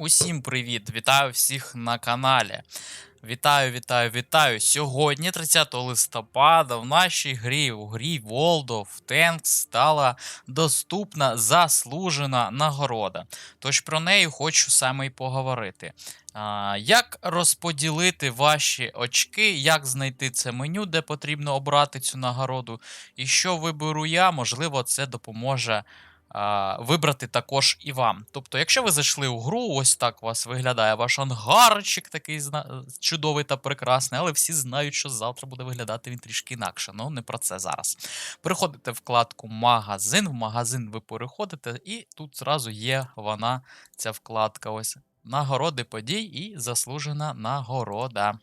Усім привіт! Вітаю всіх на каналі. Вітаю, вітаю, вітаю! Сьогодні, 30 листопада, в нашій грі, у грі World of Tanks стала доступна заслужена нагорода. Тож про неї хочу саме й поговорити. А, як розподілити ваші очки, як знайти це меню, де потрібно обрати цю нагороду, і що виберу я, можливо, це допоможе вибрати також і вам. Тобто, якщо ви зайшли у гру, ось так у вас виглядає ваш ангарчик, такий чудовий та прекрасний, але всі знають, що завтра буде виглядати він трішки інакше. Ну, не про це зараз. Переходите в вкладку Магазин. В магазин ви переходите, і тут зразу є вона, ця вкладка. Ось нагороди подій і заслужена нагорода.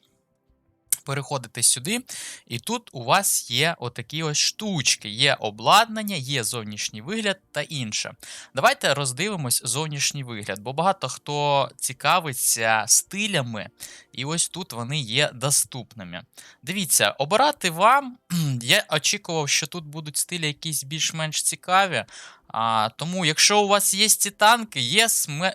Переходите сюди, і тут у вас є отакі ось штучки: є обладнання, є зовнішній вигляд та інше. Давайте роздивимось зовнішній вигляд, бо багато хто цікавиться стилями, і ось тут вони є доступними. Дивіться, обирати вам. Я очікував, що тут будуть стилі якісь більш-менш цікаві. А, Тому, якщо у вас є ці танки, є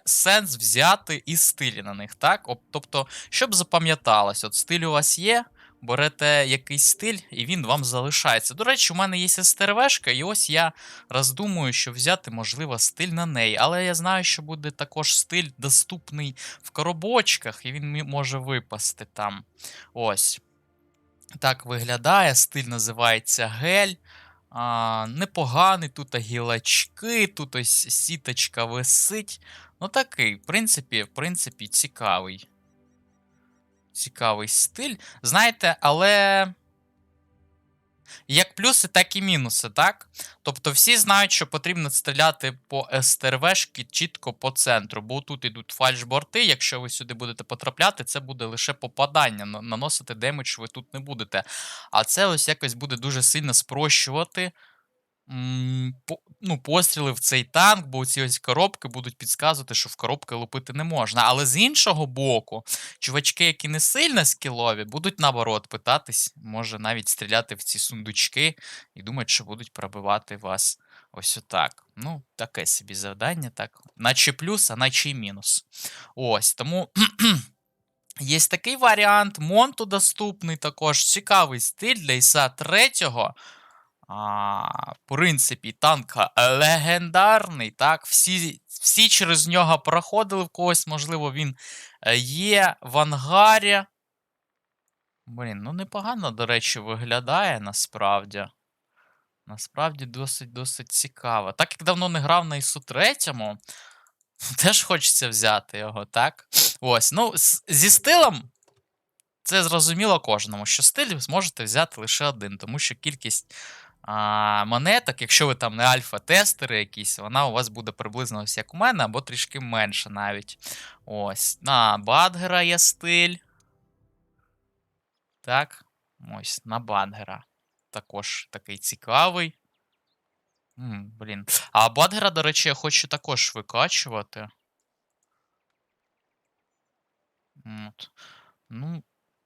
сенс взяти і стилі на них. так? Об- Тобто, щоб запам'яталось, от стиль у вас є, берете якийсь стиль, і він вам залишається. До речі, у мене є СТРВшка, і ось я роздумую, що взяти, можливо, стиль на неї. Але я знаю, що буде також стиль доступний в коробочках, і він може випасти там. Ось. Так виглядає. Стиль називається гель. А, непоганий, тут гілачки, тут ось сіточка висить. Ну такий, в принципі, в принципі, цікавий. Цікавий стиль. Знаєте, але. Як плюси, так і мінуси, так? Тобто всі знають, що потрібно стріляти по СТРВшки чітко по центру, бо тут йдуть фальшборти. Якщо ви сюди будете потрапляти, це буде лише попадання. Наносити демедж ви тут не будете. А це ось якось буде дуже сильно спрощувати ну, постріли в цей танк, бо ці ось коробки будуть підказувати, що в коробки лупити не можна. Але з іншого боку, чувачки, які не сильно скілові, будуть наоборот питатись, може навіть стріляти в ці сундучки і думають, що будуть пробивати вас ось отак. Ну, таке собі завдання, так. Наче плюс, а наче й мінус. Ось, тому. Є такий варіант, Монту доступний також. Цікавий стиль для ІСа 3. А, в принципі, танк легендарний. Так, всі, всі через нього проходили в когось, можливо, він е, є в ангарі. Блін, ну непогано, до речі, виглядає насправді. Насправді досить досить цікаво. Так як давно не грав на ІСу 3, теж хочеться взяти його, так? Ось, ну, зі стилем. Це зрозуміло кожному, що стиль зможете взяти лише один, тому що кількість а, монеток, якщо ви там не альфа-тестери якісь, вона у вас буде приблизно ось як у мене, або трішки менше навіть. Ось. На Бадгера є стиль. Так. Ось, на Бадгера. Також такий цікавий. М, блін. А Бадгера, до речі, я хочу також викачувати. От. Ну,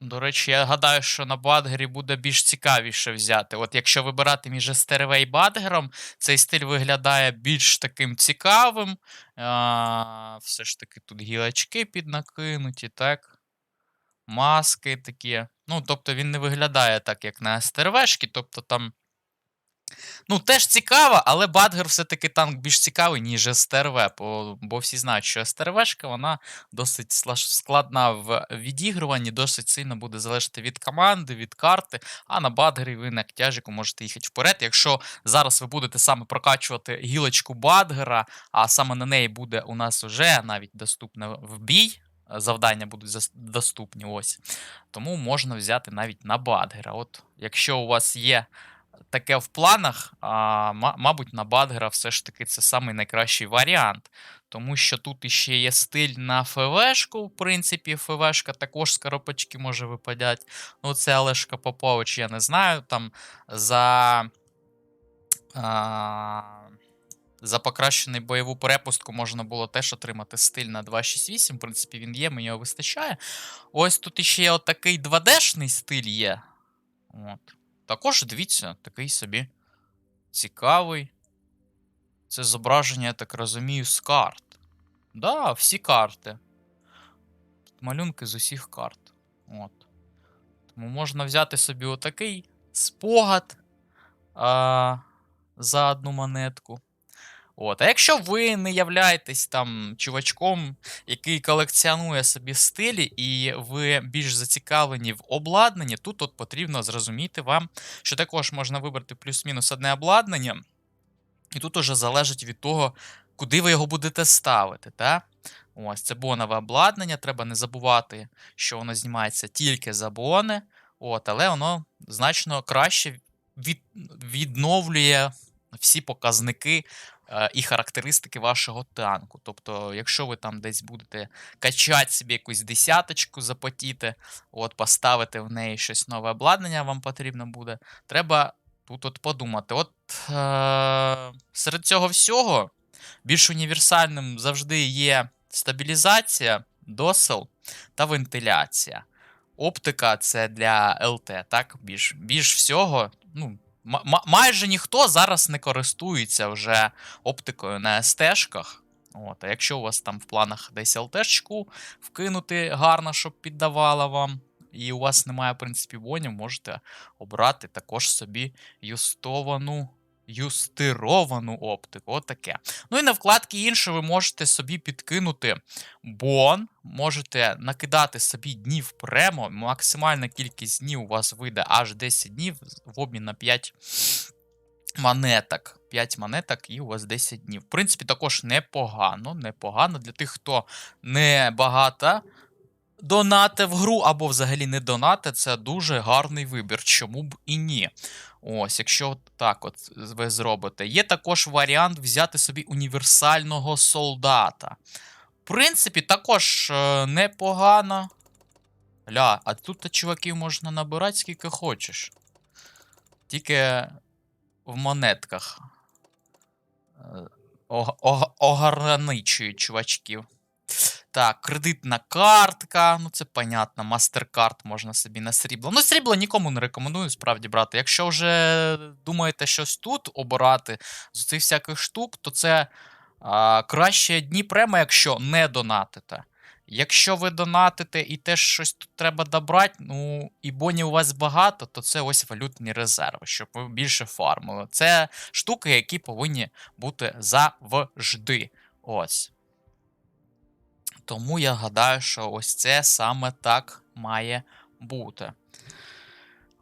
до речі, я гадаю, що на Бадгері буде більш цікавіше взяти. От якщо вибирати між СТРВ і Бадгером, цей стиль виглядає більш таким цікавим. А, все ж таки тут гілочки піднакинуті, так? Маски такі. Ну, тобто він не виглядає так, як на СТРВшки, тобто там. Ну, теж цікаво, але Бадгер все-таки танк більш цікавий, ніж СТРВ, бо, бо всі знають, що СТРВшка, вона досить складна в відігруванні, досить сильно буде залежати від команди, від карти. А на Бадгері ви на тяжику можете їхати вперед. Якщо зараз ви будете саме прокачувати гілочку Бадгера, а саме на неї буде у нас вже навіть доступне в бій. е, Завдання будуть доступні ось. Тому можна взяти навіть на Бадгера. От, якщо у вас є таке в планах, а, ма- мабуть, на Бадгера все ж таки це самий найкращий варіант. Тому що тут іще є стиль на ФВшку, в принципі, ФВшка також з коробочки може випадати. Ну, це Олешка Попович, я не знаю. Там за. А, за покращений бойову перепустку можна було теж отримати стиль на 2.6.8. В принципі, він є, мені його вистачає. Ось тут іще отакий 2D-шний стиль є. От. Також дивіться, такий собі цікавий. Це зображення, я так розумію, з карт. Да, всі карти. Тут малюнки з усіх карт. От. Тому можна взяти собі отакий спогад а, за одну монетку. От. А якщо ви не являєтесь там чувачком, який колекціонує собі стилі, і ви більш зацікавлені в обладнанні, тут от потрібно зрозуміти вам, що також можна вибрати плюс-мінус одне обладнання. І тут уже залежить від того, куди ви його будете ставити. Та? Ось це бонове обладнання. Треба не забувати, що воно знімається тільки за бони, от, але воно значно краще від, відновлює всі показники і характеристики вашого танку. Тобто, якщо ви там десь будете качати собі якусь десяточку, запотіти, от, поставити в неї щось нове обладнання вам потрібно буде, треба тут от подумати. От е- серед цього всього більш універсальним завжди є стабілізація, досел та вентиляція. Оптика це для ЛТ, так? Більш, більш всього, ну, ма- майже ніхто зараз не користується вже оптикою на СТ-шках. От, а якщо у вас там в планах десь ЛТ-шку вкинути гарно, щоб піддавала вам, і у вас немає, в принципі, бонів, можете обрати також собі юстовану, юстировану оптику. Отаке. Ну і на вкладки інше ви можете собі підкинути бон, можете накидати собі днів премо. Максимальна кількість днів у вас вийде аж 10 днів в обмін на 5 монеток. 5 монеток і у вас 10 днів. В принципі, також непогано. Непогано для тих, хто не багато донати в гру або взагалі не донати, це дуже гарний вибір. Чому б і ні? Ось, якщо так от ви зробите. Є також варіант взяти собі універсального солдата. В принципі, також е, непогано. Ля, а тут чуваків можна набирати скільки хочеш. Тільки в монетках. Е, ог- ог- Ограничують чувачків. Так, кредитна картка. Ну, це понятно. Мастеркард можна собі на срібло. Ну, срібло нікому не рекомендую справді брати. Якщо вже думаєте щось тут обирати з цих всяких штук, то це а, краще дні према, якщо не донатите. Якщо ви донатите і теж щось тут треба добрати, ну і бонів у вас багато, то це ось валютні резерви, щоб ви більше фармили. Це штуки, які повинні бути завжди. Ось. Тому я гадаю, що ось це саме так має бути.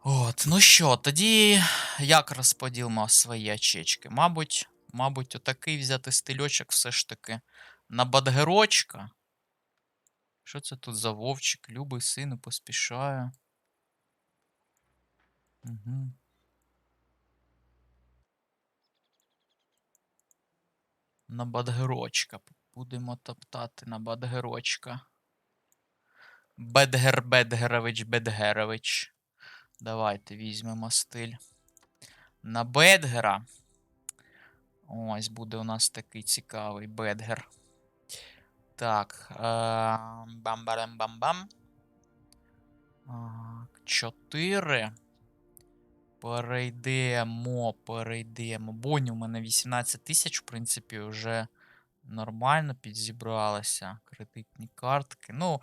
От, ну що, тоді як розподілимо свої очечки? Мабуть, мабуть, отакий взяти стильочок все ж таки на бадгерочка. Що це тут за вовчик? Любий сину поспішає. Угу. На бадгерочка. Будемо топтати на бадгерочка. Бедгер, Бедгерович, Бедгерович. Давайте візьмемо стиль. На Бедгера. Ось буде у нас такий цікавий Бедгер. Так. е, Бам-барам-бам-бам. Чотири. Перейдемо, перейдемо. Боні у мене 18 тисяч, в принципі, вже нормально підзібралися. Кредитні картки. Ну,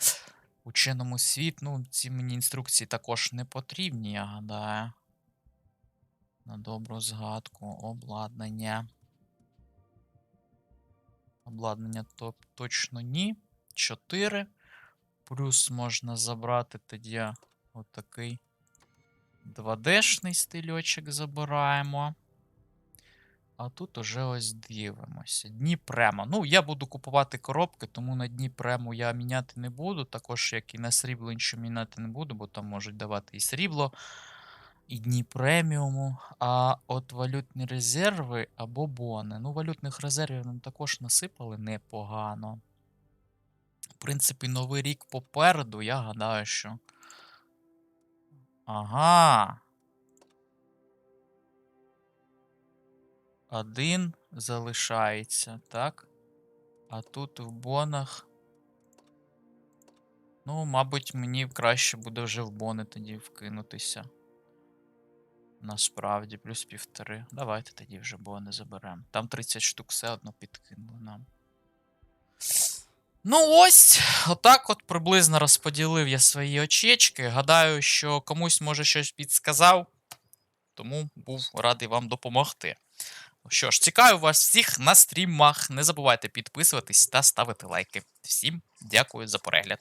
ученому світ, ну, ці мені інструкції також не потрібні, я гадаю. На добру згадку. Обладнання. Обладнання то точно ні. 4. Плюс можна забрати тоді отакий 2D-шний стильочок забираємо. А тут уже ось дивимося. Дні премо. Ну, я буду купувати коробки, тому на дні прему я міняти не буду. Також, як і на срібло нічого міняти не буду, бо там можуть давати і срібло, і дні преміуму. А от валютні резерви або бони. Ну, валютних резервів нам також насипали непогано. В принципі, новий рік попереду, я гадаю, що. Ага. Один залишається, так? А тут в бонах. Ну, мабуть, мені краще буде вже в бони тоді вкинутися. Насправді, плюс півтори. Давайте тоді вже бони заберемо. Там 30 штук все одно підкинули нам. Ну ось, отак от приблизно розподілив я свої очечки. Гадаю, що комусь може щось підсказав, тому був радий вам допомогти. Що ж, цікаю вас всіх на стрімах. Не забувайте підписуватись та ставити лайки. Всім дякую за перегляд.